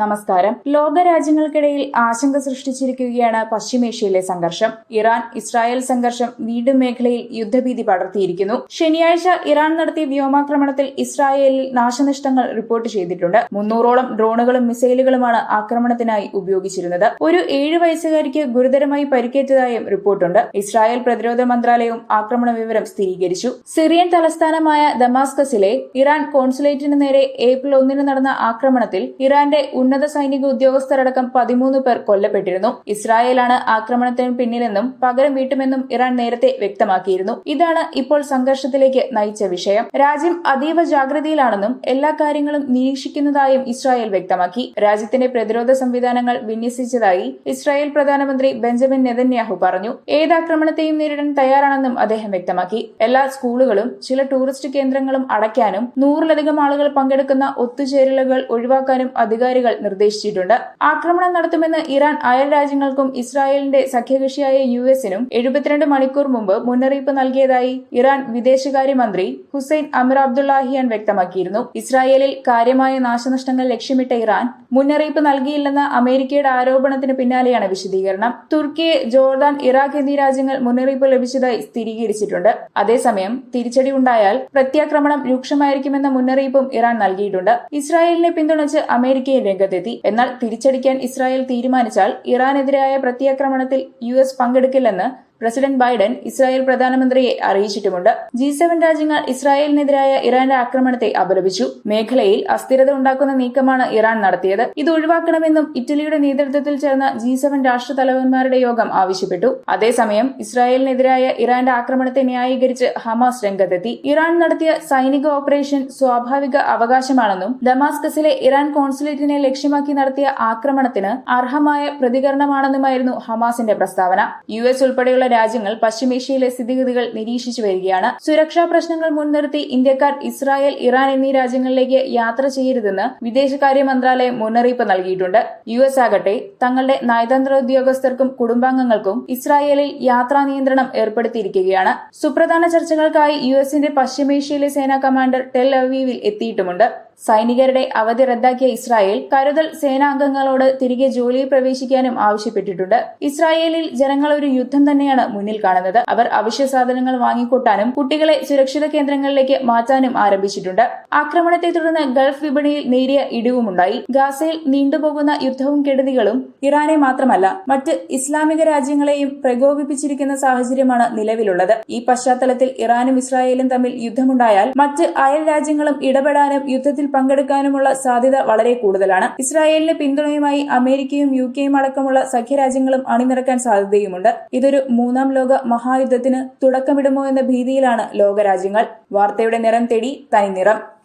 നമസ്കാരം. ലോകരാജ്യങ്ങൾക്കിടയിൽ ആശങ്ക സൃഷ്ടിച്ചിരിക്കുകയാണ് പശ്ചിമേഷ്യയിലെ സംഘർഷം. ഇറാൻ ഇസ്രായേൽ സംഘർഷം വീണ്ടും മേഖലയിൽ യുദ്ധഭീതി പടർത്തിയിരിക്കുന്നു. ശനിയാഴ്ച ഇറാൻ നടത്തിയ വ്യോമാക്രമണത്തിൽ ഇസ്രായേലിൽ നാശനഷ്ടങ്ങൾ റിപ്പോർട്ട് ചെയ്തിട്ടുണ്ട്. മുന്നൂറോളം ഡ്രോണുകളും മിസൈലുകളുമാണ് ആക്രമണത്തിനായി ഉപയോഗിച്ചിരുന്നത്. ഒരു ഏഴ് വയസ്സുകാരിക്ക് ഗുരുതരമായി പരിക്കേറ്റതായും റിപ്പോർട്ടുണ്ട്. ഇസ്രായേൽ പ്രതിരോധ മന്ത്രാലയവും ആക്രമണ വിവരം സ്ഥിരീകരിച്ചു. സിറിയൻ തലസ്ഥാനമായ ദമാസ്കസിലെ ഇറാൻ കോൺസുലേറ്റിന് നേരെ ഏപ്രിൽ ഒന്നിന് നടന്ന ആക്രമണത്തിൽ ഇറാന്റെ ഉന്നത സൈനിക ഉദ്യോഗസ്ഥരടക്കം പതിമൂന്ന് പേർ കൊല്ലപ്പെട്ടിരുന്നു. ഇസ്രായേലാണ് ആക്രമണത്തിന് പിന്നിലെന്നും പകരം വീട്ടുമെന്നും ഇറാൻ നേരത്തെ വ്യക്തമാക്കിയിരുന്നു. ഇതാണ് ഇപ്പോൾ സംഘർഷത്തിലേക്ക് നയിച്ച വിഷയം. രാജ്യം അതീവ ജാഗ്രതയിലാണെന്നും എല്ലാ കാര്യങ്ങളും നിരീക്ഷിക്കുന്നതായും ഇസ്രായേൽ വ്യക്തമാക്കി. രാജ്യത്തിന്റെ പ്രതിരോധ സംവിധാനങ്ങൾ വിന്യസിച്ചതായി ഇസ്രായേൽ പ്രധാനമന്ത്രി ബെഞ്ചമിൻ നെതന്യാഹു പറഞ്ഞു. ഏത് ആക്രമണത്തെയും നേരിടാൻ തയ്യാറാണെന്നും അദ്ദേഹം വ്യക്തമാക്കി. എല്ലാ സ്കൂളുകളും ചില ടൂറിസ്റ്റ് കേന്ദ്രങ്ങളും അടയ്ക്കാനും നൂറിലധികം ആളുകൾ പങ്കെടുക്കുന്ന ഒത്തുചേരലുകൾ ഒഴിവാക്കാനും അധികാരികൾ നിർദ്ദേശിച്ചിട്ടുണ്ട്. ആക്രമണം നടത്തുമെന്ന് ഇറാൻ അയൽ രാജ്യങ്ങൾക്കും ഇസ്രായേലിന്റെ സഖ്യകക്ഷിയായ യു എസിനും എഴുപത്തിരണ്ട് മണിക്കൂർ മുമ്പ് മുന്നറിയിപ്പ് നൽകിയതായി ഇറാൻ വിദേശകാര്യമന്ത്രി ഹുസൈൻ അമർ അബ്ദുള്ളാഹിയാൻ വ്യക്തമാക്കിയിരുന്നു. ഇസ്രായേലിൽ കാര്യമായ നാശനഷ്ടങ്ങൾ ലക്ഷ്യമിട്ട ഇറാൻ മുന്നറിയിപ്പ് നൽകിയില്ലെന്ന അമേരിക്കയുടെ ആരോപണത്തിന് പിന്നാലെയാണ് വിശദീകരണം. തുർക്കിയെ ജോർദാൻ ഇറാഖ് എന്നീ രാജ്യങ്ങൾ മുന്നറിയിപ്പ് ലഭിച്ചതായി സ്ഥിരീകരിച്ചിട്ടുണ്ട്. അതേസമയം തിരിച്ചടി ഉണ്ടായാൽ പ്രത്യാക്രമണം രൂക്ഷമായിരിക്കുമെന്ന മുന്നറിയിപ്പും ഇറാൻ നൽകിയിട്ടുണ്ട്. ഇസ്രായേലിനെ പിന്തുണച്ച് അമേരിക്കയും രംഗത്തെത്തി എന്നാൽ തിരിച്ചടിക്കാൻ ഇസ്രായേൽ തീരുമാനിച്ചാൽ ഇറാനെതിരായ പ്രത്യാക്രമണത്തിൽ യു എസ് പങ്കെടുക്കില്ലെന്ന് പ്രസിഡന്റ് ബൈഡൻ ഇസ്രായേൽ പ്രധാനമന്ത്രിയെ അറിയിച്ചിട്ടുമുണ്ട്. ജി സെവൻ രാജ്യങ്ങൾ ഇസ്രായേലിനെതിരായ ഇറാന്റെ ആക്രമണത്തെ അപലപിച്ചു. മേഖലയിൽ അസ്ഥിരത ഉണ്ടാക്കുന്ന നീക്കമാണ് ഇറാൻ നടത്തിയത്. ഇത് ഒഴിവാക്കണമെന്നും ഇറ്റലിയുടെ നേതൃത്വത്തിൽ ചേർന്ന ജി സെവൻ രാഷ്ട്ര തലവന്മാരുടെ യോഗം ആവശ്യപ്പെട്ടു. അതേസമയം ഇസ്രായേലിനെതിരായ ഇറാന്റെ ആക്രമണത്തെ ന്യായീകരിച്ച് ഹമാസ് രംഗത്തെത്തി. ഇറാൻ നടത്തിയ സൈനിക ഓപ്പറേഷൻ സ്വാഭാവിക അവകാശമാണെന്നും ഡമാസ്കസിലെ ഇറാൻ കോൺസുലേറ്റിനെ ലക്ഷ്യമാക്കി നടത്തിയ ആക്രമണത്തിന് അർഹമായ പ്രതികരണമാണെന്നുമായിരുന്നു ഹമാസിന്റെ പ്രസ്താവന. യു എസ് ഉൾപ്പെടെയുള്ള രാജ്യങ്ങൾ പശ്ചിമേഷ്യയിലെ സ്ഥിതിഗതികൾ നിരീക്ഷിച്ചു വരികയാണ്. സുരക്ഷാ പ്രശ്നങ്ങൾ മുൻനിർത്തി ഇന്ത്യക്കാർ ഇസ്രായേൽ ഇറാൻ എന്നീ രാജ്യങ്ങളിലേക്ക് യാത്ര ചെയ്യരുതെന്ന് വിദേശകാര്യ മന്ത്രാലയം മുന്നറിയിപ്പ് നൽകിയിട്ടുണ്ട്. യു എസ് ആകട്ടെ തങ്ങളുടെ നയതന്ത്ര ഉദ്യോഗസ്ഥർക്കും കുടുംബാംഗങ്ങൾക്കും ഇസ്രായേലിൽ യാത്രാ നിയന്ത്രണം ഏർപ്പെടുത്തിയിരിക്കുകയാണ്. സുപ്രധാന ചർച്ചകൾക്കായി യു എസിന്റെ പശ്ചിമേഷ്യയിലെ സേനാ കമാൻഡർ ടെൽ അവീവിൽ എത്തിയിട്ടുമുണ്ട്. സൈനികരുടെ അവധി റദ്ദാക്കിയ ഇസ്രായേൽ കരുതൽ സേനാംഗങ്ങളോട് തിരികെ ജോലിയിൽ പ്രവേശിക്കാനും ആവശ്യപ്പെട്ടിട്ടുണ്ട്. ഇസ്രായേലിൽ ജനങ്ങൾ ഒരു യുദ്ധം തന്നെയാണ് മുന്നിൽ കാണുന്നത്. അവർ അവശ്യ സാധനങ്ങൾ വാങ്ങിക്കൂട്ടാനും കുട്ടികളെ സുരക്ഷിത കേന്ദ്രങ്ങളിലേക്ക് മാറ്റാനും ആരംഭിച്ചിട്ടുണ്ട്. ആക്രമണത്തെ തുടർന്ന് ഗൾഫ് വിപണിയിൽ നേരിയ ഇടിവുമുണ്ടായി. ഗാസയിൽ നീണ്ടുപോകുന്ന യുദ്ധവും കെടുതികളും ഇറാനെ മാത്രമല്ല മറ്റ് ഇസ്ലാമിക രാജ്യങ്ങളെയും പ്രകോപിപ്പിച്ചിരിക്കുന്ന സാഹചര്യമാണ് നിലവിലുള്ളത്. ഈ പശ്ചാത്തലത്തിൽ ഇറാനും ഇസ്രായേലും തമ്മിൽ യുദ്ധമുണ്ടായാൽ മറ്റ് അയൽ രാജ്യങ്ങളും ഇടപെടാനും യുദ്ധത്തിൽ പങ്കെടുക്കാനുമുള്ള സാധ്യത വളരെ കൂടുതലാണ്. ഇസ്രായേലിന് പിന്തുണയുമായി അമേരിക്കയും യു കെയും അടക്കമുള്ള സഖ്യരാജ്യങ്ങളും അണിനിരക്കാൻ സാധ്യതയുമുണ്ട്. ഇതൊരു മൂന്നാം ലോക മഹായുദ്ധത്തിന് തുടക്കമിടുമോ എന്ന ഭീതിയിലാണ് ലോകരാജ്യങ്ങൾ. വാർത്തയുടെ നിറം തേടി തനി നിറം